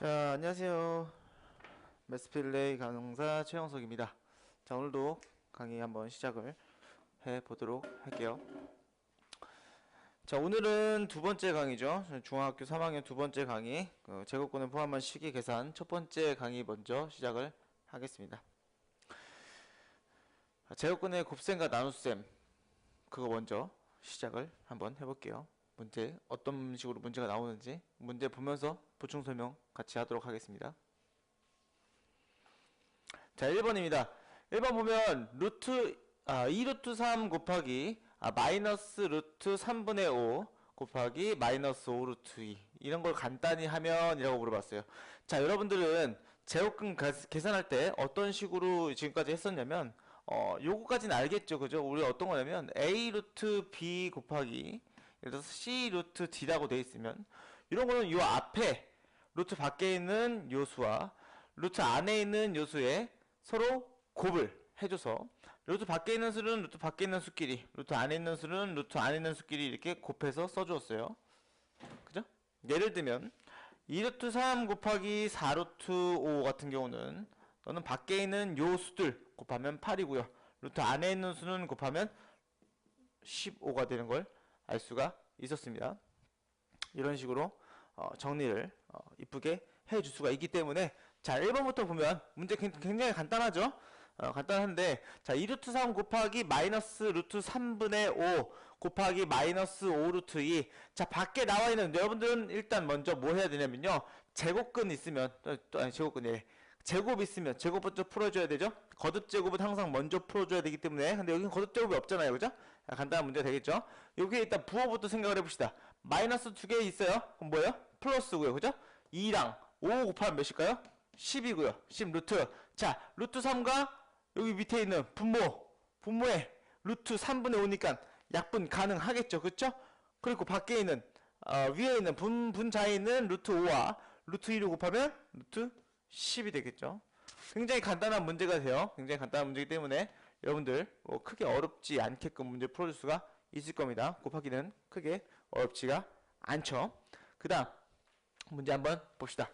자, 안녕하세요. 매스필레이 강사 최영석입니다. 자, 오늘도 강의 한번 시작을 해 보도록 할게요. 자, 오늘은 두 번째 강의죠. 중학교 3학년 두 번째 강의, 그 제곱근을 포함한 식이 계산 첫 번째 강의 먼저 시작을 하겠습니다. 자, 제곱근의 곱셈과 나눗셈, 그거 먼저 시작을 한번 해볼게요. 문제, 어떤 식으로 문제가 나오는지 문제 보면서 보충 설명 같이 하도록 하겠습니다. 자, 1번입니다. 1번 보면 루트 아, 2루트 3 곱하기 아, 마이너스 루트 3분의 5 곱하기 마이너스 5 루트 2 이런 걸 간단히 하면 이라고 물어봤어요. 자, 여러분들은 제곱근 가- 계산할 때 어떤 식으로 지금까지 했었냐면 어, 요거까지는 알겠죠. 그죠? 우리 어떤 거냐면 a 루트 b 곱하기 예를 들어서 c 루트 d라고 돼 있으면 이런 거는 요 앞에 루트 밖에 있는 요수와 루트 안에 있는 요수에 서로 곱을 해줘서 루트 밖에 있는 수는 루트 밖에 있는 수끼리 루트 안에 있는 수는 루트 안에 있는 수끼리 이렇게 곱해서 써주었어요 그죠? 예를 들면 2루트 3 곱하기 4루트 5 같은 경우는 너는 밖에 있는 요 수들 곱하면 8이고요 루트 안에 있는 수는 곱하면 15가 되는 걸 알 수가 있었습니다. 이런 식으로 어, 정리를 어, 이쁘게 해 줄 수가 있기 때문에 자 1번부터 보면 문제 굉- 굉장히 간단하죠? 어, 간단한데 자 2루트 3 곱하기 마이너스 루트 3분의 5 곱하기 마이너스 5 루트 2 자 밖에 나와 있는 여러분들은 일단 먼저 뭐 해야 되냐면요. 제곱근 있으면 또, 또 아니 제곱근이래 제곱 있으면 제곱부터 풀어줘야 되죠? 거듭 제곱은 항상 먼저 풀어줘야 되기 때문에. 근데 여기는 거듭 제곱이 없잖아요. 그죠? 아, 간단한 문제가 되겠죠? 여기에 일단 부호부터 생각을 해봅시다. 마이너스 두 개 있어요? 그럼 뭐예요? 플러스고요. 그죠? 2랑 5 곱하면 몇일까요? 10이고요. 10 루트. 자 루트 3과 여기 밑에 있는 분모. 분모에 루트 3분의 5니까 약분 가능하겠죠. 그쵸? 그리고 밖에 있는 어, 위에 있는 분, 분자에 있는 루트 5와 루트 2를 곱하면 루트 10이 되겠죠? 굉장히 간단한 문제가 돼요. 굉장히 간단한 문제이기 때문에 여러분들 뭐 크게 어렵지 않게끔 문제 풀어줄 수가 있을 겁니다 곱하기는 크게 어렵지가 않죠 그 다음 문제 한번 봅시다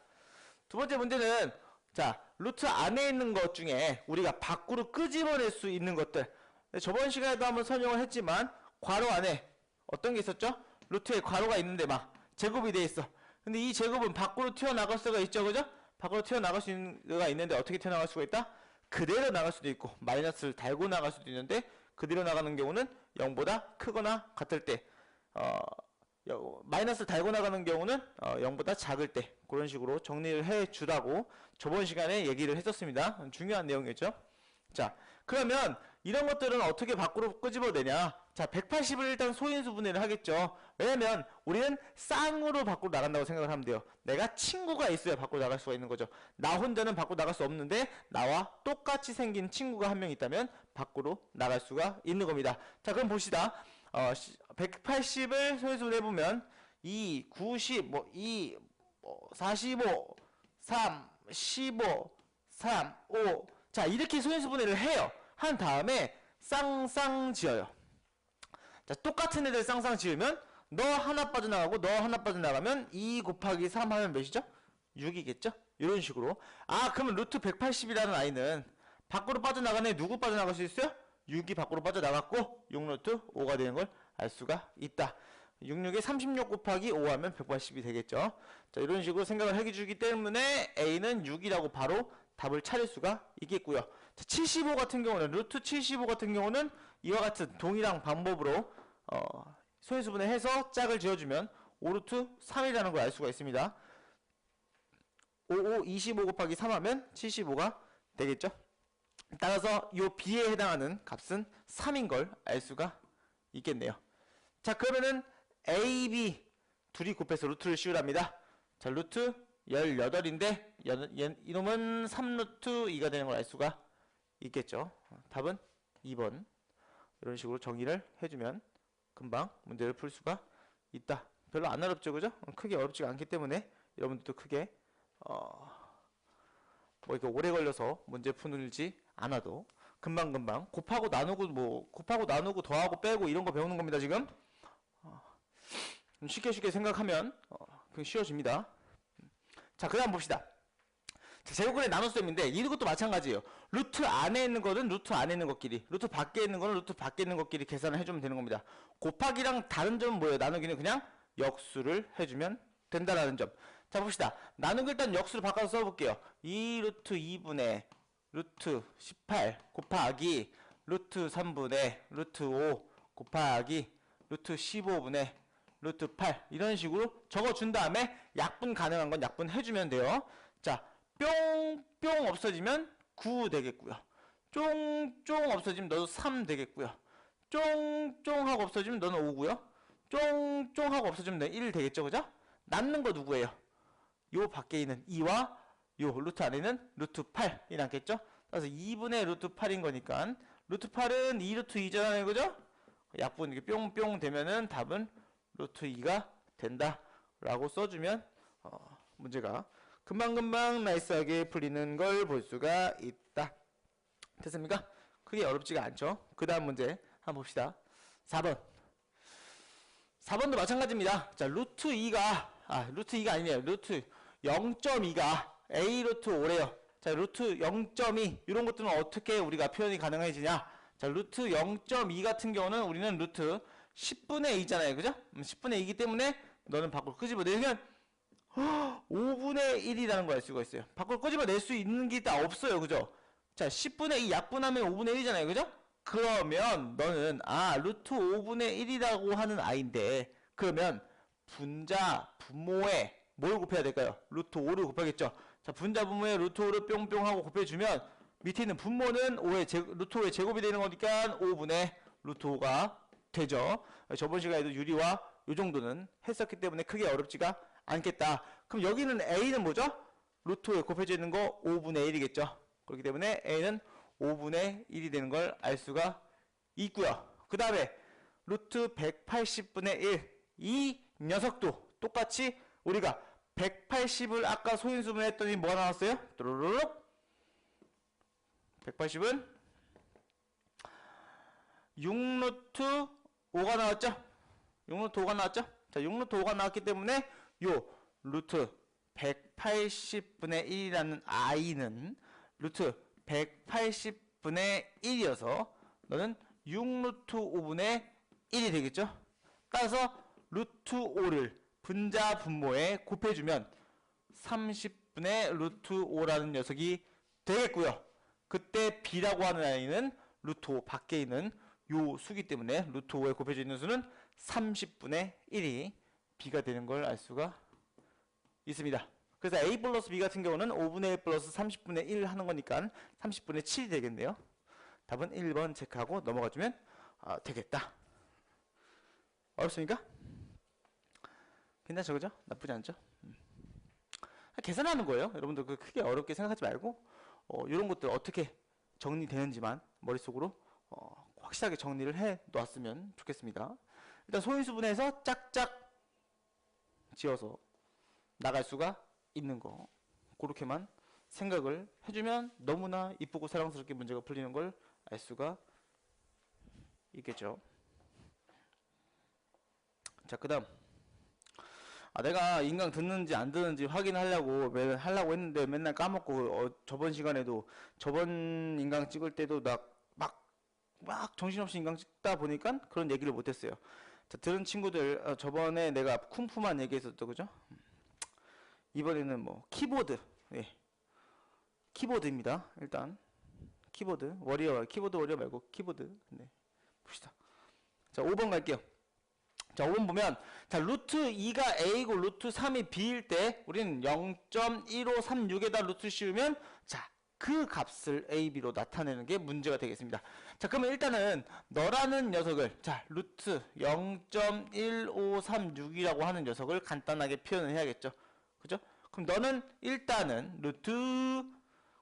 두 번째 문제는 자 루트 안에 있는 것 중에 우리가 밖으로 끄집어낼 수 있는 것들 저번 시간에도 한번 설명을 했지만 괄호 안에 어떤 게 있었죠? 루트에 괄호가 있는데 막 제곱이 돼 있어 근데 이 제곱은 밖으로 튀어나갈 수가 있죠 그죠? 밖으로 튀어나갈 수가 있는데 어떻게 튀어나갈 수가 있다? 그대로 나갈 수도 있고 마이너스를 달고 나갈 수도 있는데 그대로 나가는 경우는 0보다 크거나 같을 때 어, 여- 마이너스 달고 나가는 경우는 어, 0보다 작을 때 그런 식으로 정리를 해 주라고 저번 시간에 얘기를 했었습니다. 중요한 내용이었죠. 자, 그러면 이런 것들은 어떻게 밖으로 끄집어내냐? 자, 180을 일단 소인수 분해를 하겠죠. 왜냐면 우리는 쌍으로 밖으로 나간다고 생각을 하면 돼요. 내가 친구가 있어야 밖으로 나갈 수가 있는 거죠. 나 혼자는 밖으로 나갈 수 없는데 나와 똑같이 생긴 친구가 한 명 있다면 밖으로 나갈 수가 있는 겁니다. 자, 그럼 봅시다. 어, 180을 소인수 분해 보면 2, 90, 뭐 2, 뭐 45, 3, 15, 3, 5. 자, 이렇게 소인수 분해를 해요. 한 다음에 쌍쌍 지어요. 자, 똑같은 애들 쌍쌍 지으면 너 하나 빠져나가고 너 하나 빠져나가면 2 곱하기 3 하면 몇이죠? 6이겠죠? 이런 식으로. 아, 그러면 루트 180이라는 아이는 밖으로 빠져나가는 애 누구 빠져나갈 수 있어요? 6이 밖으로 빠져나갔고 6루트 5가 되는 걸 알 수가 있다. 66에 36 곱하기 5 하면 180이 되겠죠. 자, 이런 식으로 생각을 해주기 때문에 A는 6이라고 바로 답을 차릴 수가 있겠고요. 자, 75 같은 경우는 루트 75 같은 경우는 이와 같은 동일한 방법으로 어, 소인수분해 해서 짝을 지어주면 5루트 3이라는 걸 알 수가 있습니다. 55 25 곱하기 3 하면 75가 되겠죠. 따라서 이 B에 해당하는 값은 3인 걸 알 수가 있겠네요. 자 그러면은 A, B 둘이 곱해서 루트를 씌우랍니다. 자 루트 18인데 이놈은 3루트 2가 되는 걸 알 수가 있겠죠. 어, 답은 2번 이런 식으로 정의를 해주면 금방 문제를 풀 수가 있다. 별로 안 어렵죠, 그죠? 어, 크게 어렵지가 않기 때문에 여러분들도 크게 어, 뭐 이렇게 오래 걸려서 문제 풀지 않아도 금방 금방 곱하고 나누고 뭐 곱하고 나누고 더하고 빼고 이런 거 배우는 겁니다 지금 어, 쉽게 쉽게 생각하면 어, 쉬워집니다 자, 그 다음 봅시다. 자, 제곱근의 나눗셈인데 이것도 마찬가지예요. 루트 안에 있는 거는 루트 안에 있는 것끼리, 루트 밖에 있는 거는 루트 밖에 있는 것끼리 계산을 해주면 되는 겁니다. 곱하기랑 다른 점은 뭐예요? 나누기는 그냥 역수를 해주면 된다라는 점. 자, 봅시다. 나누기 일단 역수를 바꿔서 써볼게요. 2 루트 2분의 루트 18 곱하기 루트 3분의 루트 5 곱하기 루트 15분의 루트 8 이런 식으로 적어준 다음에 약분 가능한 건 약분 해주면 돼요. 자, 뿅뿅 없어지면 9 되겠고요. 쫑쫑 없어지면 너도 3 되겠고요. 쫑쫑 하고 없어지면 너는 5고요. 쫑쫑 하고 없어지면 너는 1 되겠죠, 그죠? 남는 거 누구예요? 요 밖에 있는 2와 요 루트 안에는 루트 8이 남겠죠? 그래서 2분의 루트 8인 거니까 루트 8은 2 루트 2잖아요, 그죠? 약분 이렇게 뿅뿅 되면은 답은 루트 2가 된다 라고 써주면 어, 문제가 금방금방 나이스하게 풀리는 걸 볼 수가 있다. 됐습니까? 크게 어렵지가 않죠. 그 다음 문제 한번 봅시다. 4번. 4번도 마찬가지입니다. 자, 루트 2가, 아, 루트 2가 아니네요. 루트 0.2가 A 루트 5래요. 자, 루트 0.2, 이런 것들은 어떻게 우리가 표현이 가능해지냐? 자, 루트 0.2 같은 경우는 우리는 루트 10분의 2잖아요. 그죠? 10분의 2이기 때문에 너는 밖으로 끄집어내면 5분의 1이라는 걸 알 수가 있어요. 밖으로 끄집어낼 수 있는 게 다 없어요. 그죠? 자, 10분의 2 약분하면 5분의 1이잖아요. 그죠? 그러면 너는 아, 루트 5분의 1이라고 하는 아이인데 그러면 분자, 분모에 뭘 곱해야 될까요? 루트 5를 곱하겠죠. 자, 분자, 분모에 루트 5를 뿅뿅 하고 곱해주면 밑에 있는 분모는 5의 제, 루트 5의 제곱이 되는 거니까 5분의 루트 5가 되죠. 저번 시간에도 유리와 요 정도는 했었기 때문에 크게 어렵지가 않겠다. 그럼 여기는 A는 뭐죠? 루트 5에 곱해져 있는 거 5분의 1이겠죠. 그렇기 때문에 A는 5분의 1이 되는 걸 알 수가 있고요. 그 다음에 루트 180분의 1. 이 녀석도 똑같이 우리가 180을 아까 소인수분 했더니 뭐가 나왔어요? 또르륵 180은 6루트 5가 나왔죠? 6루트 5가 나왔죠? 자, 6루트 5가 나왔기 때문에 요 루트 180분의 1이라는 i는 루트 180분의 1이어서 너는 6루트 5분의 1이 되겠죠? 따라서 루트 5를 분자 분모에 곱해주면 30분의 루트 5라는 녀석이 되겠고요. 그때 b라고 하는 아이는 루트 5 밖에 있는 요 수기 때문에 루트 5에 곱해져 있는 수는 30분의 1이 b가 되는 걸 알 수가 있습니다. 그래서 a 플러스 b 같은 경우는 5분의 1 플러스 30분의 1 하는 거니까 30분의 7이 되겠네요. 답은 1번 체크하고 넘어가주면 아, 되겠다. 어렵습니까? 괜찮죠, 그죠? 나쁘지 않죠? 음. 계산하는 거예요. 여러분들 그 크게 어렵게 생각하지 말고 어, 이런 것들 어떻게 정리되는지만 머릿속으로 어, 확실하게 정리를 해 놓았으면 좋겠습니다. 일단 소인수분해서 짝짝 지어서 나갈 수가 있는 거 그렇게만 생각을 해주면 너무나 이쁘고 사랑스럽게 문제가 풀리는 걸 알 수가 있겠죠. 자, 그 다음. 아, 내가 인강 듣는지 안 듣는지 확인하려고 매일 하려고 했는데 맨날 까먹고 어, 저번 시간에도 저번 인강 찍을 때도 나 막 막 정신없이 인강 찍다 보니까 그런 얘기를 못했어요. 자, 들은 친구들 어, 저번에 내가 쿵푸만 얘기했었죠, 그죠? 이번에는 뭐 키보드, 예, 키보드입니다. 일단 키보드 워리어 키보드 워리어 말고 키보드 네 봅시다. 자, 5번 갈게요. 자, 5번 보면 자, 루트 2가 A고 루트 3이 B일 때 우리는 0.1536에다 루트 씌우면 자, 그 값을 A, B로 나타내는 게 문제가 되겠습니다. 자, 그러면 일단은 너라는 녀석을 자, 루트 0.1536이라고 하는 녀석을 간단하게 표현을 해야겠죠. 그죠? 그럼 너는 일단은 루트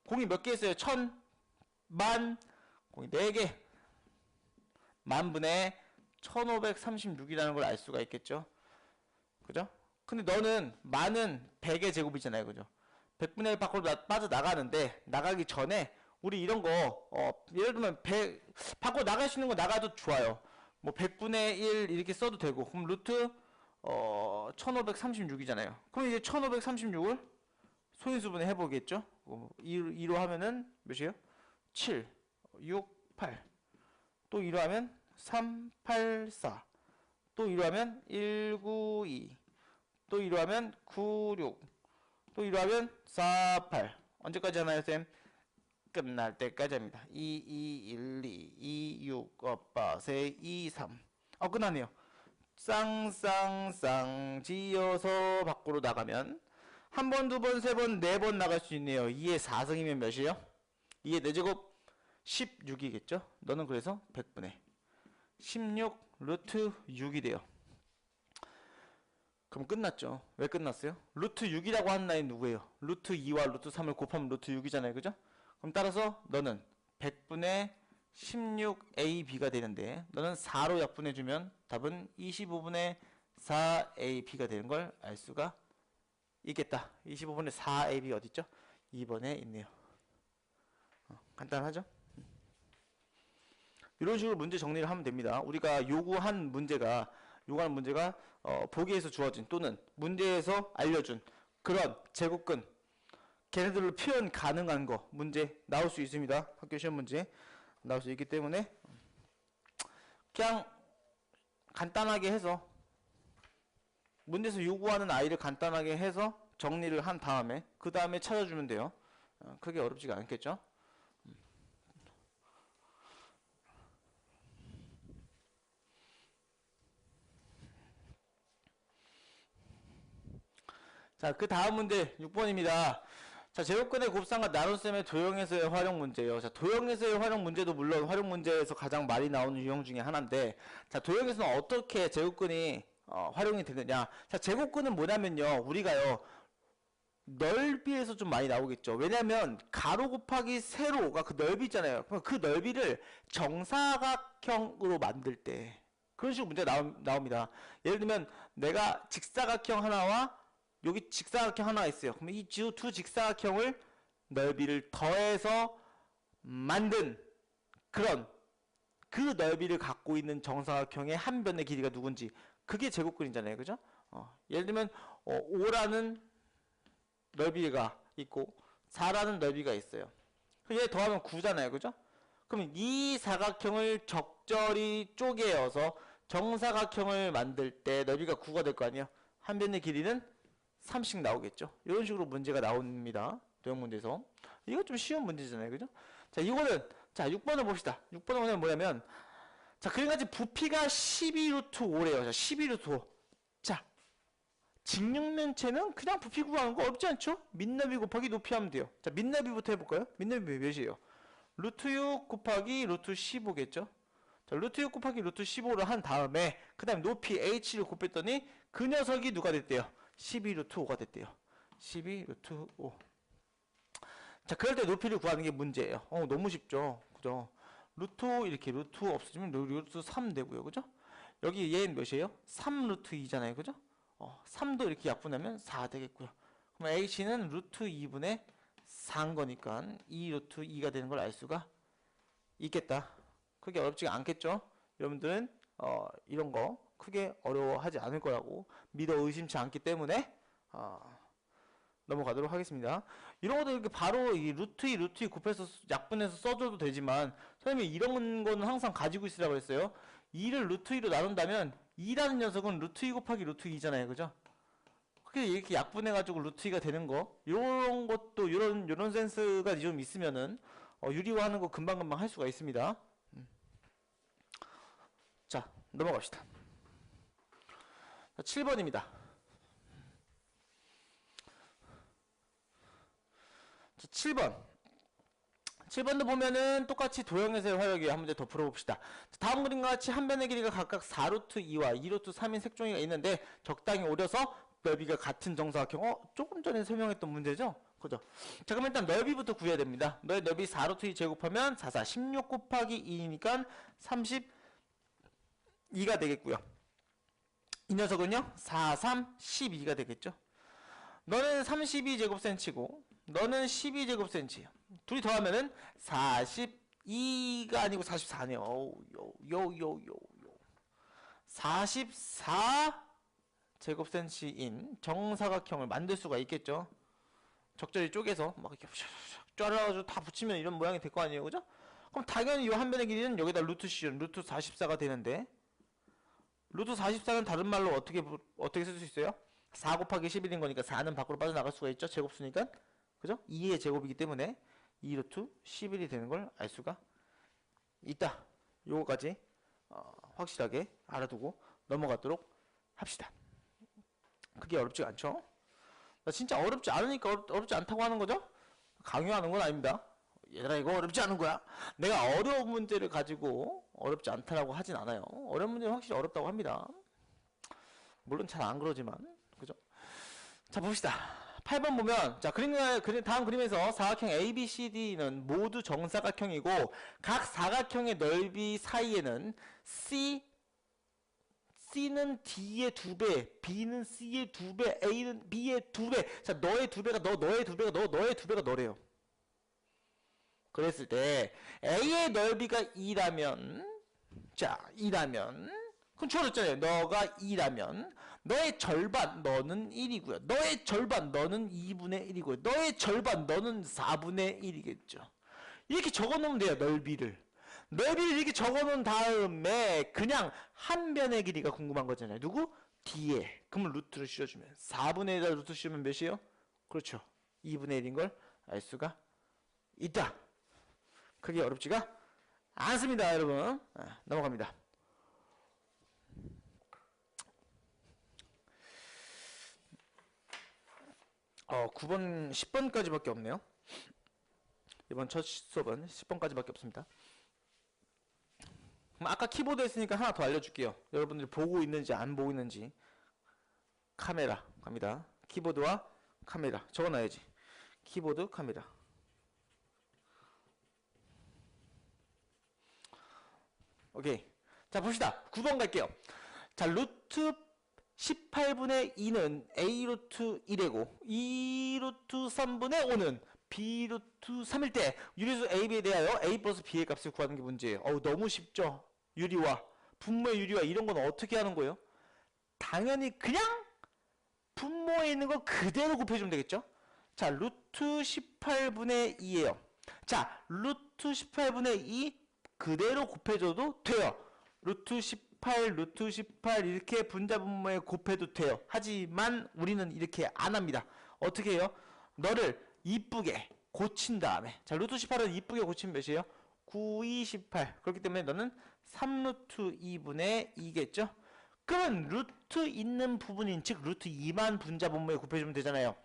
공이 몇 개 있어요? 천, 만, 공이 네 개. 만분의 1536이라는 걸 알 수가 있겠죠. 그죠? 근데 너는 만은 100의 제곱이잖아요. 그죠? 100분의 1 밖으로 나, 빠져나가는데 나가기 전에 우리 이런 거 어, 예를 들면 100 밖으로 나갈 수 있는 거 나가도 좋아요. 뭐 100분의 1 이렇게 써도 되고 그럼 루트 어 1536이잖아요. 그럼 이제 1536을 소인수분해 해보겠죠? 어, 2, 로 하면은 몇이에요? 7, 6, 8. 또 2로 하면 3, 8, 4. 또 2로 하면 1, 9, 2. 또 2로 하면 9, 6. 또 2로 하면 4, 8. 언제까지 하나요, 쌤? 끝날 때까지 합니다. 2, 2, 1, 2, 2, 6, 오빠, 세, 2, 3. 어, 끝났네요. 쌍쌍쌍 지어서 밖으로 나가면 한 번, 두 번, 세 번, 네 번 나갈 수 있네요. 2의 4승이면 몇이에요? 2의 4제곱 16이겠죠? 너는 그래서 100분의 16 루트 6이 돼요. 그럼 끝났죠. 왜 끝났어요? 루트 6이라고 하는 라인 누구예요? 루트 2와 루트 3을 곱하면 루트 6이잖아요. 그죠? 그럼 따라서 너는 100분의 16AB가 되는데 너는 4로 약분해주면 답은 25분의 4AB가 되는 걸 알 수가 있겠다. 25분의 4AB 어딨죠? 2번에 있네요. 어, 간단하죠? 이런 식으로 문제 정리를 하면 됩니다. 우리가 요구한 문제가 요구하는 문제가 어, 보기에서 주어진 또는 문제에서 알려준 그런 제곱근 걔네들로 표현 가능한 거 문제 나올 수 있습니다. 학교 시험 문제 나올 수 있기 때문에 그냥 간단하게 해서 문제에서 요구하는 아이를 간단하게 해서 정리를 한 다음에 그 다음에 찾아주면 돼요. 어, 크게 어렵지가 않겠죠? 자, 그 다음 문제 6번입니다. 자, 제곱근의 곱상과 나눗셈의 도형에서의 활용 문제예요. 자, 도형에서의 활용 문제도 물론 활용 문제에서 가장 많이 나오는 유형 중에 하나인데, 자, 도형에서는 어떻게 제곱근이 어, 활용이 되느냐? 자, 제곱근은 뭐냐면요, 우리가요 넓이에서 좀 많이 나오겠죠. 왜냐면 가로 곱하기 세로가 그 넓이 있잖아요. 그럼 그 넓이를 정사각형으로 만들 때 그런 식으로 나오, 나옵니다. 예를 들면 내가 직사각형 하나와 여기 직사각형 하나 있어요. 그러면 이 두 직사각형을 넓이를 더해서 만든 그런 그 넓이를 갖고 있는 정사각형의 한 변의 길이가 누군지 그게 제곱근이잖아요. 그죠? 어, 예를 들면 어, 5라는 넓이가 있고 4라는 넓이가 있어요. 얘 더하면 9잖아요. 그죠? 그럼 이 사각형을 적절히 쪼개어서 정사각형을 만들 때 넓이가 9가 될 거 아니에요. 한 변의 길이는 3씩 나오겠죠. 이런 식으로 문제가 나옵니다. 도형 문제에서. 이거 좀 쉬운 문제잖아요. 그죠? 자, 이거는 자, 6번을 봅시다. 6번은 뭐냐면 자, 그림같이 부피가 12루트 5래요. 자, 12루트 5. 자, 직육면체는 그냥 부피 구하는 거 어렵지 않죠? 밑너비 곱하기 높이 하면 돼요. 자, 밑너비부터 해볼까요? 밑너비 몇이에요? 루트 6 곱하기 루트 15겠죠? 자, 루트 6 곱하기 루트 15를 한 다음에 그 다음에 높이 h를 곱했더니 그 녀석이 누가 됐대요? 12 루트 5가 됐대요. 12 루트 5. 자, 그럴 때 높이를 구하는 게 문제예요. 어, 너무 쉽죠? 그죠? 루트 5 이렇게 루트 없어지면 루트 3 되고요. 그죠? 여기 얘는 몇이에요? 3 루트 2잖아요. 그죠? 어, 3도 이렇게 약분하면 4 되겠고요. 그럼 h는 루트 2분의 4인 거니까 2 루트 2가 되는 걸 알 수가 있겠다. 크게 어렵지 않겠죠? 여러분들은 어, 이런 거 크게 어려워하지 않을 거라고 믿어 의심치 않기 때문에 어, 넘어가도록 하겠습니다. 이런 것도 이렇게 바로 이 루트 2, 루트 2 곱해서 약분해서 써줘도 되지만 선생님이 이런 거는 항상 가지고 있으라고 했어요. 2를 루트 2로 나눈다면 2라는 녀석은 루트 2 곱하기 루트 2잖아요. 그죠? 그게 이렇게 약분해가지고 루트 2가 되는 거 이런 것도 이런 이런 센스가 좀 있으면은 어, 유리화하는 거 금방금방 할 수가 있습니다. 음. 자 넘어갑시다. 7번입니다. 7번. 7번도 보면은 똑같이 도형에서의 화력이 한 문제 더 풀어봅시다. 다음 그림과 같이 한 변의 길이가 각각 4루트 2와 2루트 3인 색종이가 있는데 적당히 오려서 넓이가 같은 정사각형. 어? 조금 전에 설명했던 문제죠? 그죠? 자, 그럼 일단 넓이부터 구해야 됩니다. 너의 넓이 4루트 2 제곱하면 4, 4, 16 곱하기 2니까 32가 되겠고요. 이 녀석은요? 4, 3, 12가 되겠죠? 너는 32제곱센치고 너는 12제곱센치예요. 둘이 더하면은 42가 아니고 44네요. 요요요요 44 제곱센치인 정사각형을 만들 수가 있겠죠? 적절히 쪼개서 막 이렇게 샥샥 잘라가지고 다 붙이면 이런 모양이 될 거 아니에요, 그죠? 그럼 당연히 이 한 변의 길이는 여기다 루트 시온 루트 44가 되는데 루트 44는 다른 말로 어떻게 부- 어떻게 쓸 수 있어요? 4 곱하기 11인 거니까 4는 밖으로 빠져나갈 수가 있죠. 제곱수니까. 그죠? 2의 제곱이기 때문에 2 루트 11이 되는 걸 알 수가 있다. 요거까지 어, 확실하게 알아두고 넘어가도록 합시다. 그게 어렵지 않죠? 나 진짜 어렵지 않으니까 어렵, 어렵지 않다고 하는 거죠? 강요하는 건 아닙니다. 얘들아 이거 어렵지 않은 거야. 내가 어려운 문제를 가지고 어렵지 않다라고 하진 않아요. 어려운 문제는 확실히 어렵다고 합니다. 물론 잘 안 그러지만 그죠? 자 봅시다. 8번 보면 자 그림 다음 그림에서 사각형 ABCD는 모두 정사각형이고 각 사각형의 넓이 사이에는 C C는 D의 두 배, B는 C의 두 배, A는 B의 두 배. 자, 너의 두 배가 너, 너의 두 배가 너, 너의 두 배가 너래요. 그랬을 때 A의 넓이가 2라면 자, 2라면 그럼 주어졌잖아요. 너가 2라면 너의 절반 너는 1이고요. 너의 절반 너는 2분의 1이고요. 너의 절반 너는 4분의 1이겠죠. 이렇게 적어 놓으면 돼요. 넓이를. 넓이를 이렇게 적어 놓은 다음에 그냥 한 변의 길이가 궁금한 거잖아요. 누구? D에. 그러면 루트를 씌워주면 4분의 1에다 루트 씌우면 몇이에요? 그렇죠. 2분의 1인 걸 알 수가 있다. 그게 어렵지가 않습니다, 여러분. 아, 넘어갑니다. 어, 9번, 10번까지밖에 없네요. 이번 첫 수업은 10번까지밖에 없습니다. 아까 키보드 했으니까 하나 더 알려줄게요. 여러분들이 보고 있는지 안 보고 있는지. 카메라 갑니다. 키보드와 카메라 적어놔야지. 키보드, 카메라. 오케이. 자, 봅시다. 9번 갈게요. 자, 루트 18분의 2는 A 루트 1이고 2 루트 3분의 5는 B 루트 3일 때 유리수 AB에 대하여 A 플러스 B의 값을 구하는 게 문제예요. 어우, 너무 쉽죠? 유리와 분모의 유리와 이런 건 어떻게 하는 거예요? 당연히 그냥 분모에 있는 거 그대로 곱해주면 되겠죠? 자, 루트 18분의 2예요. 자, 루트 18분의 2 그대로 곱해줘도 돼요. 루트 18, 루트 18 이렇게 분자분모에 곱해도 돼요. 하지만 우리는 이렇게 안 합니다. 어떻게 해요? 너를 이쁘게 고친 다음에 자, 루트 18은 이쁘게 고치면 몇이에요? 9, 2, 18 그렇기 때문에 너는 3루트 2분의 2겠죠? 그러면 루트 있는 부분인 즉 루트 2만 분자분모에 곱해주면 되잖아요.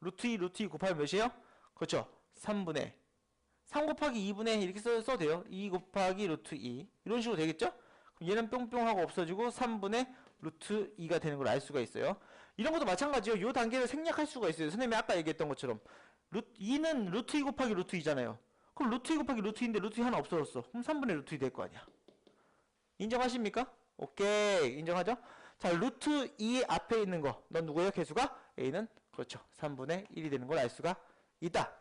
루트 2, 루트 2 곱하면 몇이에요? 그렇죠. 3분의 3 곱하기 2분의 이렇게 써, 써도 돼요. 2 곱하기 루트 2 이런 식으로 되겠죠? 그럼 얘는 뿅뿅하고 없어지고 3분의 루트 2가 되는 걸 알 수가 있어요. 이런 것도 마찬가지예요. 이 단계를 생략할 수가 있어요. 선생님이 아까 얘기했던 것처럼 루트 2는 루트 2 곱하기 루트 2잖아요. 그럼 루트 2 곱하기 루트 2인데 루트 2 하나 없어졌어. 그럼 3분의 루트 2 될 거 아니야. 인정하십니까? 오케이 인정하죠? 자 루트 2 앞에 있는 거 넌 누구예요? 개수가? A는 그렇죠. 3분의 1이 되는 걸 알 수가 있다.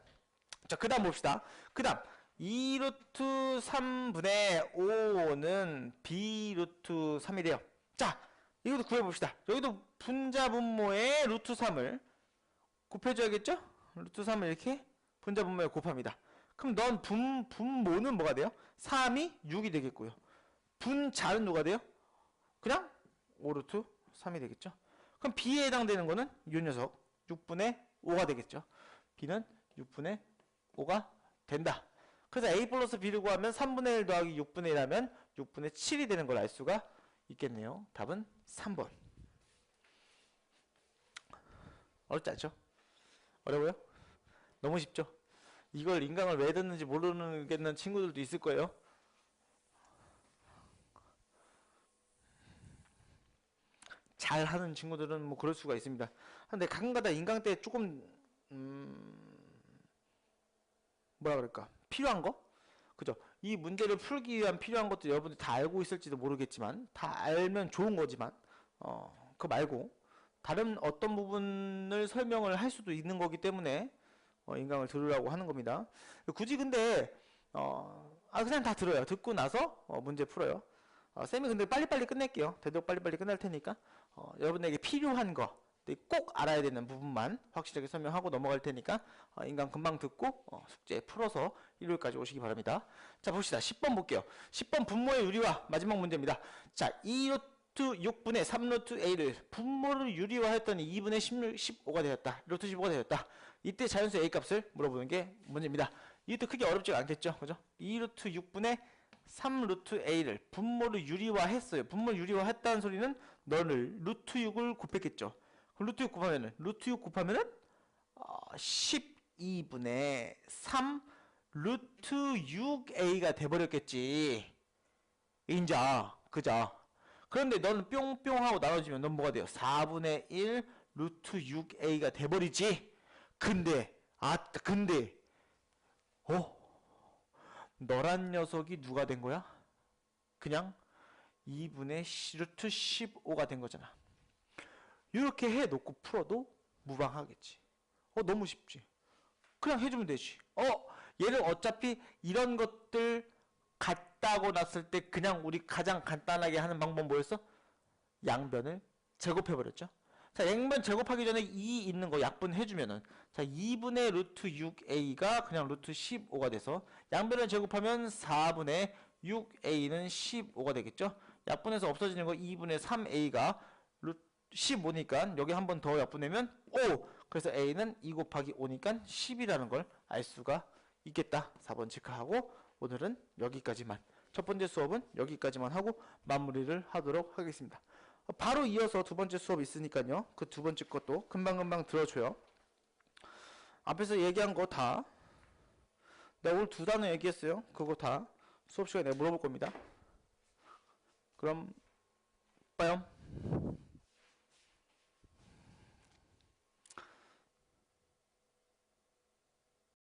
자, 그 다음 봅시다. 그 다음, 2루트 3분의 5는 B루트 3이래요. 자, 이것도 구해봅시다. 여기도 분자분모에 루트 3을 곱해줘야겠죠? 루트 3을 이렇게 분자분모에 곱합니다. 그럼 넌 분, 분모는 뭐가 돼요? 3이 6이 되겠고요. 분자는 누가 돼요? 그냥 5루트 3이 되겠죠? 그럼 B에 해당되는 거는 이 녀석 6분의 5가 되겠죠? B는 6분의 5가 된다. 그래서 A 플러스 B를 구하면 3분의 1 더하기 6분의 1 하면 6분의 7이 되는 걸 알 수가 있겠네요. 답은 3번. 어렵지 않죠? 어려워요? 너무 쉽죠? 이걸 인강을 왜 듣는지 모르겠는 친구들도 있을 거예요. 잘 하는 친구들은 뭐 그럴 수가 있습니다. 근데 가끔가다 인강 때 조금 음 뭐라 그럴까? 필요한 거? 그죠? 이 문제를 풀기 위한 필요한 것도 여러분들 다 알고 있을지도 모르겠지만 다 알면 좋은 거지만 어 그거 말고 다른 어떤 부분을 설명을 할 수도 있는 거기 때문에 어, 인강을 들으라고 하는 겁니다. 굳이 근데 어 아 그냥 다 들어요. 듣고 나서 어, 문제 풀어요. 어, 쌤이 근데 빨리빨리 끝낼게요. 되도록 빨리빨리 끝날 테니까. 어, 여러분에게 필요한 거 꼭 알아야 되는 부분만 확실하게 설명하고 넘어갈 테니까 어, 인간 금방 듣고 어, 숙제 풀어서 일요일까지 오시기 바랍니다. 자 봅시다. 10번 볼게요. 10번 분모의 유리화 마지막 문제입니다. 자 2루트 6분의 3루트 a를 분모를 유리화했더니 2분의 16, 15가 되었다. 루트 15가 되었다. 이때 자연수 a 값을 물어보는 게 문제입니다. 이것도 크게 어렵지 않겠죠. 그죠? 2루트 6분의 3루트 a를 분모를 유리화했어요. 분모 유리화했다는 소리는 너를 루트 6을 곱했겠죠. 루트 6 곱하면은 루트 6 곱하면은 어, 12분의 3 루트 6a가 돼버렸겠지. 인자, 그자. 그런데 너는 뿅뿅 하고 나눠지면 넌 뭐가 돼요? 4분의 1 루트 6a가 돼버리지. 근데 아 근데 어 너란 녀석이 누가 된 거야? 그냥 2분의 시- 루트 15가 된 거잖아. 이렇게 해놓고 풀어도 무방하겠지. 어 너무 쉽지. 그냥 해주면 되지. 어 얘를 어차피 이런 것들 같다고 났을 때 그냥 우리 가장 간단하게 하는 방법 뭐였어? 양변을 제곱해 버렸죠. 자, 양변 제곱하기 전에 2 있는 거 약분 해주면은 자 2분의 루트 6a가 그냥 루트 15가 돼서 양변을 제곱하면 4분의 6a는 15가 되겠죠. 약분해서 없어지는 거 2분의 3a가 루트 15니까 여기 한 번 더 약분하면 5 그래서 a는 2 곱하기 5니까 10이라는 걸 알 수가 있겠다. 4번 체크하고 오늘은 여기까지만 첫 번째 수업은 여기까지만 하고 마무리를 하도록 하겠습니다. 바로 이어서 두 번째 수업 있으니까요. 그 두 번째 것도 금방금방 들어줘요. 앞에서 얘기한 거 다 내가 오늘 두 단어 얘기했어요. 그거 다 수업 시간에 물어볼 겁니다. 그럼 봐요.